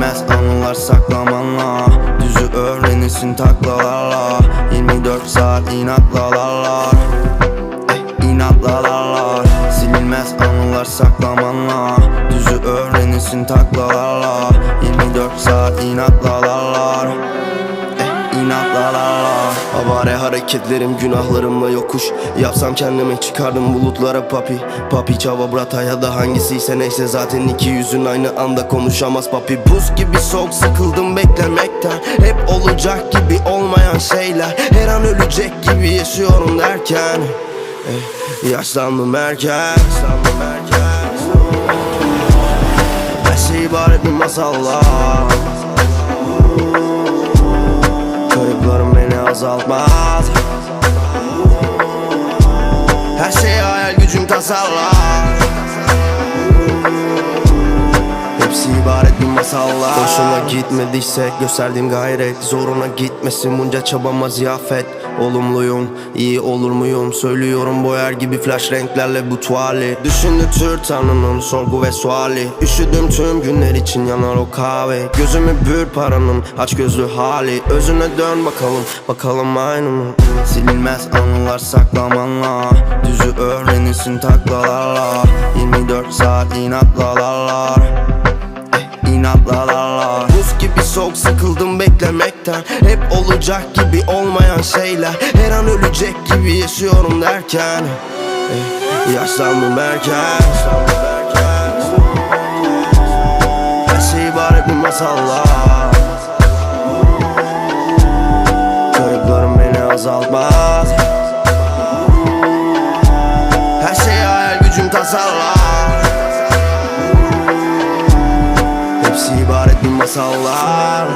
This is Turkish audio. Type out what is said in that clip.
Silinmez anılar saklamanla Düzü öğrenirsin taklalarla. 24 saat inatlalarlar eh, inatlalarlar Silinmez anılar saklamanla Düzü öğrenirsin taklalarla. 24 saat inatlalarlar eh, inatlalarlar Avare hareketlerim günahlarımla yokuş. Yapsam kendime çıkardım bulutlara papi. Papi çava brata ya da hangisiyse neyse Zaten iki yüzün aynı anda konuşamaz papi. Buz gibi soğuk sıkıldım beklemekten. Hep olacak gibi olmayan şeyler. Her an ölecek gibi yaşıyorum derken. Eh, Yaşlandım erken. Yaşlandım erken. Her şey ibaret bir masallar azaltmaz Her şey hayal gücüm tasarlar. Hepsi ibaret bir masallar. Hoşuna gitmediyse gösterdiğim gayret. Zoruna gitmesin bunca çabama ziyafet Olumluyum, iyi olur muyum? Söylüyorum boyar gibi flash renklerle bu tuvali Düşündürtür tanrının sorgu ve suali. Üşüdüm tüm günler için yanar o kahve. Gözümü bür paranın aç gözlü hali. Özüne dön bakalım, bakalım aynı mı? Silinmez anılar saklamanla Düzü öğrenirsin taklalarla. 24 saat inatlalarlar. Eh, inatlalarlar soğuk sıkıldım beklemekten. Hep olacak gibi olmayan şeyler. Her an ölecek gibi yaşıyorum derken. Eh, Yaşlandım erken Her şey ibaret bir masallar Kayıplarım beni azaltmaz. Her şey hayal gücüm tasarlar masallar